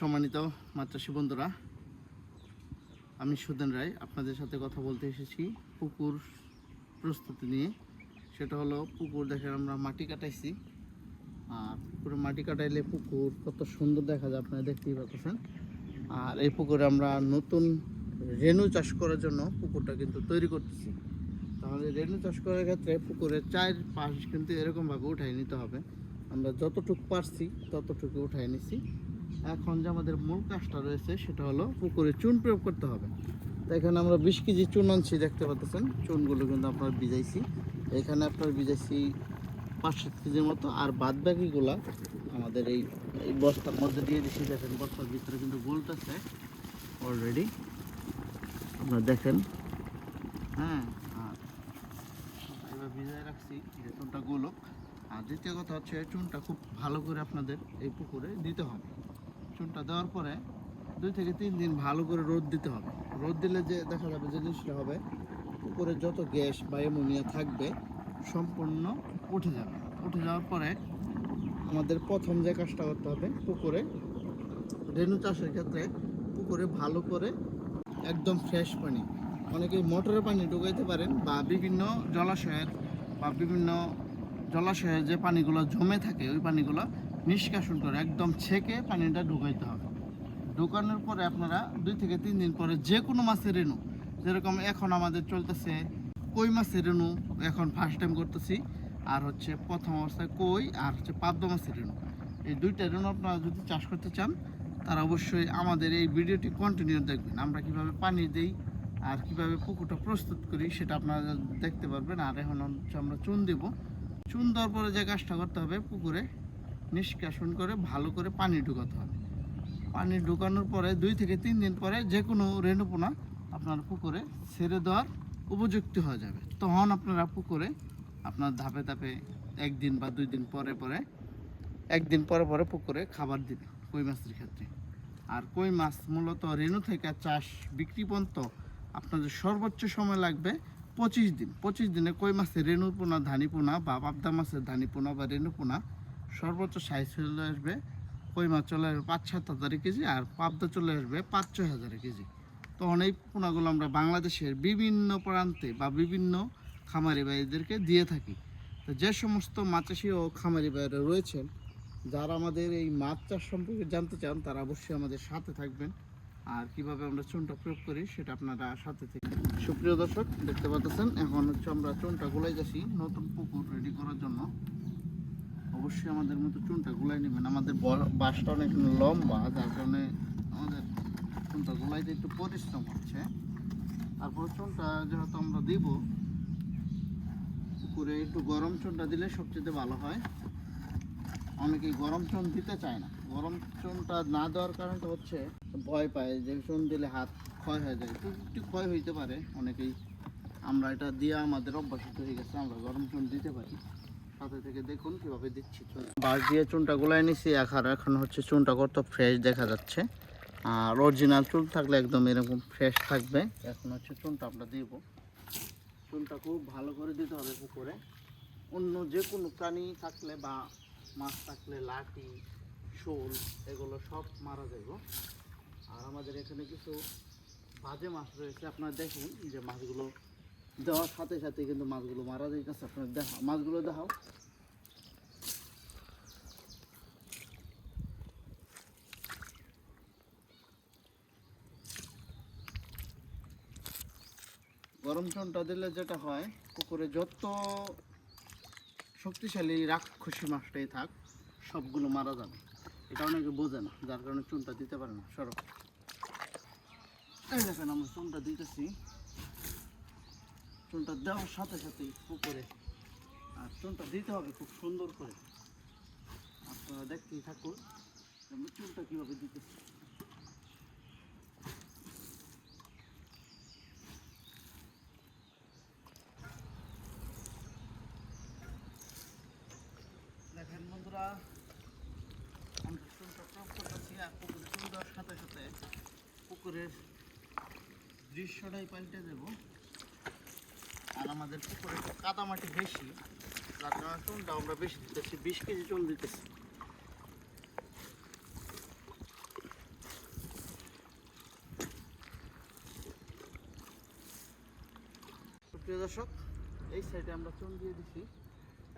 সম্মানিত মাত্রাসী বন্ধুরা, আমি সুদেন রায়, আপনাদের সাথে কথা বলতে এসেছি পুকুর প্রস্তুতি নিয়ে। সেটা হলো পুকুর দেখেন আমরা মাটি কাটাইছি। আর পুকুরে মাটি কাটাইলে পুকুর কত সুন্দর দেখা যায়, আপনারা দেখতেই পাচ্ছেন। আর এই পুকুরে আমরা নতুন রেণু চাষ করার জন্য পুকুরটা কিন্তু তৈরি করতেছি। তাহলে রেণু চাষ করার ক্ষেত্রে পুকুরের চার পাশ কিন্তু এরকমভাবে উঠাই নিতে হবে। আমরা যতটুকু পারছি ততটুকু উঠাই নিছি। এখন যে আমাদের মূল কাজটা রয়েছে সেটা হলো পুকুরে চুন প্রয়োগ করতে হবে। তো এখানে আমরা বিশ কেজি চুন আনছি, দেখতে পাচ্ছেন? চুনগুলো কিন্তু আপনার ভিজাইছি। এখানে আপনার ভিজাইছি পাঁচ সাত কেজির মতো, আর বাদ বাকিগুলা আমাদের এই এই বস্তার মধ্যে দিয়ে দিচ্ছি দেখেন, বস্তার ভিতরে কিন্তু গোলটাছে অলরেডি আপনারা দেখেন। হ্যাঁ আর এবার ভিজায় রাখছি চুনটা গোলক। আর দ্বিতীয় কথা হচ্ছে, চুনটা খুব ভালো করে আপনাদের এই পুকুরে দিতে হবে। চুনটা দেওয়ার পরে দুই থেকে তিন দিন ভালো করে রোদ দিতে হবে। রোদ দিলে যে দেখা যাবে যে জিনিসটা হবে পুকুরে যত গ্যাস বা অ্যামোনিয়া থাকবে, সম্পূর্ণ উঠে যাবে। উঠে যাওয়ার পরে আমাদের প্রথম যে কাজটা করতে হবে, পুকুরে, রেণু চাষের ক্ষেত্রে পুকুরে ভালো করে একদম ফ্রেশ পানি। অনেকেই মোটরের পানি ঢুকাইতে পারেন বা বিভিন্ন জলাশয়ের বা বিভিন্ন জলাশয়ে যে পানিগুলো জমে থাকে, ওই পানিগুলো নিষ্কাশন করে একদম ছেঁকে পানিটা ঢুকাইতে হবে। ঢুকানোর পরে আপনারা দুই থেকে তিন দিন পরে যে কোনো মাছের রেণু, যেরকম এখন আমাদের চলতেছে কই মাছের রেণু, এখন ফার্স্ট টাইম করতেছি, আর হচ্ছে প্রথম অবস্থায় কই আর হচ্ছে পাবদা মাছের রেণু। এই দুইটা রেণু আপনারা যদি চাষ করতে চান, তারা অবশ্যই আমাদের এই ভিডিওটি কন্টিনিউ দেখবেন। আমরা কীভাবে পানি দেই আর কীভাবে পুকুরটা প্রস্তুত করি, সেটা আপনারা দেখতে পারবেন। আর এখন হচ্ছে আমরা চুন দেব। চুন দেওয়ার পরে যে কাজটা করতে হবে পুকুরে নিষ্কাশন করে ভালো করে পানি ঢুকাতে হবে। পানি ঢুকানোর পরে দুই থেকে তিন দিন পরে যে কোনো রেণুপোনা আপনার পুকুরে ছেড়ে দেওয়ার উপযুক্ত হয়ে যাবে। তখন আপনারা পুকুরে আপনার ধাপে ধাপে একদিন বা দুই দিন পরে পরে, একদিন পরে পরে পুকুরে খাবার দিবে কই মাছের ক্ষেত্রে। আর কই মাছ মূলত রেণু থেকে চাষ বিক্রি পর্যন্ত আপনাদের সর্বোচ্চ সময় লাগবে পঁচিশ দিন। পঁচিশ দিনে কই মাছের রেণু পোনা বা পাবদা মাছের ধানি পোনা বা রেণু পোনা সর্বোচ্চ সাইজ চলে আসবে। কই মাছ চলে আসবে পাঁচ সাত হাজার কেজি আর পাবদা চলে আসবে পাঁচ ছয় হাজার কেজি। তখন এই পোনাগুলো আমরা বাংলাদেশের বিভিন্ন প্রান্তে বা বিভিন্ন খামারি ভাইদেরকে দিয়ে থাকি। তো যে সমস্ত মাছাশি ও খামারি ভাইরা রয়েছেন, যারা আমাদের এই মাছ চাষ সম্পর্কে জানতে চান, তারা অবশ্যই আমাদের সাথে থাকবেন। আর কীভাবে আমরা চুনটা প্রয়োগ করি, সেটা আপনারা সাথে থেকে সুপ্রিয় দর্শক, দেখতে পাচ্ছেন, এখন হচ্ছে আমরা চুনটা গুলাই যাচ্ছি নতুন পুকুর রেডি করার জন্য। অবশ্যই আমাদের মতো চুনটা গুলাই নেবেন। আমাদের বাসটা অনেক লম্বা, যার কারণে আমাদের চুনটা গুলাইতে একটু পরিশ্রম হচ্ছে। তারপর চুনটা যেহেতু আমরা দিব পুকুরে একটু গরম চুনটা দিলে সবচেয়ে ভালো হয়। অনেকেই গরম চুন দিতে চায় না। গরম চুনটা না দেওয়ার কারণটা হচ্ছে ভয় পায় যে চুন দিলে হাত ক্ষয় হয়ে যায়। একটু একটু ক্ষয় হইতে পারে অনেকেই। আমরা এটা দিয়ে আমাদের অভ্যাসিত হয়ে গেছে, আমরা গরম চুন দিতে পারি। সাথে থেকে দেখুন কীভাবে দিচ্ছি বাঁশ দিয়ে চুনটা গুলাই নিছি, এখন এখন হচ্ছে চুনটা কত ফ্রেশ দেখা যাচ্ছে। আর অরিজিনাল চুন থাকলে একদম এরকম ফ্রেশ থাকবে। এখন হচ্ছে চুনটা আমরা দিব। চুনটা খুব ভালো করে দিতে হবে পুকুরে। অন্য যে কোনো প্রাণী থাকলে বা মাছ থাকলে লাঠি, শোল, এগুলো সব মারা যাবে আর আমাদের এখানে কিছু বাজে মাছ রয়েছে, আপনারা দেখুন যে মাছগুলো দেওয়ার সাথে সাথে কিন্তু মাছগুলো মারা যাইতেছে। আপনার দেখা মাছগুলো দেখাও। গরম চুনটা দিলে যেটা হয়, পুকুরে যত শক্তিশালী রাক্ষসী মাছটাই থাক, সবগুলো মারা যাবে। এটা অনেকে বোঝে না, যার কারণে চুনটা দিতে পারে না। সরব দেখেন, আমরা চুনটা দিতেছি। চুনটা দেওয়ার সাথে সাথে পুকুরে আর চুনটা দিতে হবে খুব সুন্দর করে। আপনারা দেখতেই থাকুন আমরা চুনটা কীভাবে দিতে দেখেন বন্ধুরা, আমরা চুনটা প্রয়োগ করতেছি আর পুকুরে চুন দেওয়ার সাথে সাথে পুকুরের দৃশ্যটাই পাল্টে দেব। আর আমাদের পুকুরে কাদা মাটি বেশি তার জন্য চুনটা আমরা বেশি দিতেছি, বিশ কেজি চুন দিতেছি। প্রিয় দর্শক, এই সাইডে আমরা চুন দিয়ে দিছি।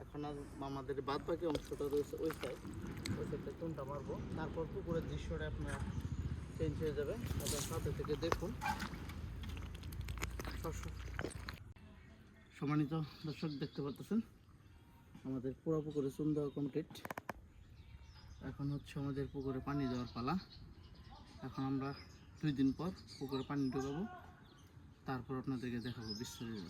এখন আর আমাদের বাদ বাকি অংশটা রয়েছে ওই সাইড ওই সাইডটা চুনটা মারবো। তারপর পুকুরের দৃশ্যটা আপনার চেঞ্জ হয়ে যাবে। আপনার সাথে থেকে দেখুন। সম্মানিত দর্শক দেখতে পাচ্ছেন, আমাদের পুরো পুকুরে চুন দেওয়া কমপ্লিট এখন হচ্ছে আমাদের পুকুরে পানি দেওয়ার পালা। এখন আমরা দুই দিন পর পুকুরে পানি ঢোকাবো। তারপর আপনাদেরকে দেখাবো বিস্তারিত।